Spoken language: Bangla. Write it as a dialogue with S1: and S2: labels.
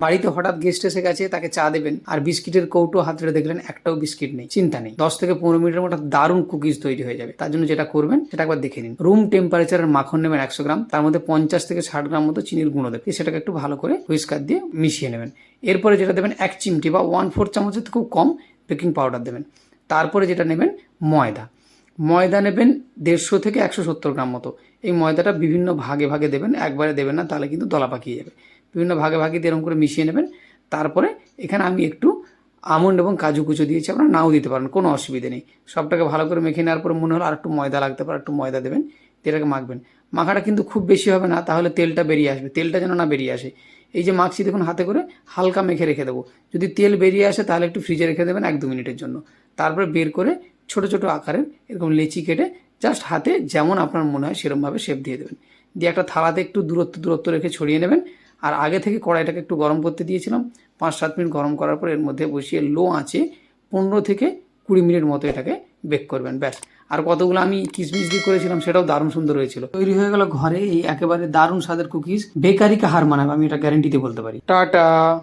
S1: বাড়িতে হঠাৎ গেস্ট এসে গেছে, তাকে চা দেবেন। আর বিস্কিটের কৌটো হাতড়ে দেখলেন, একটাও বিস্কিট নেই, চিন্তা নেই। দশ থেকে পনেরো মিনিটের মধ্যে দারুণ কুকিজ তৈরি হয়ে যাবে। তার জন্য যেটা করবেন, সেটা একবার দেখে নিন। রুম টেম্পারেচারের মাখন নেবেন একশো গ্রাম, তার মধ্যে পঞ্চাশ থেকে ষাট গ্রাম মতো চিনির গুঁড়ো দেবেন। সেটাকে একটু ভালো করে হুইস্কার দিয়ে মিশিয়ে নেবেন। এরপরে যেটা দেবেন, এক চিমটি বা ওয়ান ফোর চামচের খুব কম বেকিং পাউডার দেবেন। তারপরে যেটা নেবেন, ময়দা। ময়দা নেবেন দেড়শো থেকে একশো সত্তর গ্রাম মতো। এই ময়দাটা বিভিন্ন ভাগে ভাগে দেবেন, একবারে দেবেন না, তাহলে কিন্তু দলা পাকিয়ে যাবে। বিভিন্ন ভাগে ভাগে দিয়ে এরকম করে মিশিয়ে নেবেন। তারপরে এখানে আমি একটু আমন্ড এবং কাজু কুচো দিয়েছি, আপনারা নাও দিতে পারেন, কোনো অসুবিধে নেই। সবটাকে ভালো করে মেখে নেওয়ার পরে মনে হলো আর একটু ময়দা লাগতে পারে, একটু ময়দা দেবেন এটাকে মাখবেন। মাখাটা কিন্তু খুব বেশি হবে না, তাহলে তেলটা বেরিয়ে আসবে, তেলটা যেন না বেরিয়ে আসে। এই যে মাখছি দেখুন, হাতে করে হালকা মেখে রেখে দেবো। যদি তেল বেরিয়ে আসে তাহলে একটু ফ্রিজে রেখে দেবেন এক দু মিনিটের জন্য। তারপরে বের করে ছোট ছোট আকারের এরকম লেচি কেটে জাস্ট হাতে যেমন আপনার মনে হয় সেরকমভাবে শেপ দিয়ে দেবেন। দিয়ে একটা থালাতে একটু দূরত্ব দূরত্ব রেখে ছড়িয়ে নেবেন। আর আগে থেকে কড়াইটাকে একটু গরম করতে দিয়েছিলাম। পাঁচ সাত মিনিট গরম করার পর এর মধ্যে বসিয়ে লো আঁচে পনেরো থেকে কুড়ি মিনিট মতো এটাকে বেক করবেন, ব্যাস। আর কতগুলো আমি কিসমিস দিয়ে করেছিলাম সেটাও দারুণ সুন্দর হয়েছিল। তৈরি হয়ে গেল ঘরে এই একেবারে দারুণ স্বাদের কুকিজ। বেকারিকে হার মানাবে, আমি এটা গ্যারেন্টিতে বলতে পারি। টাটা!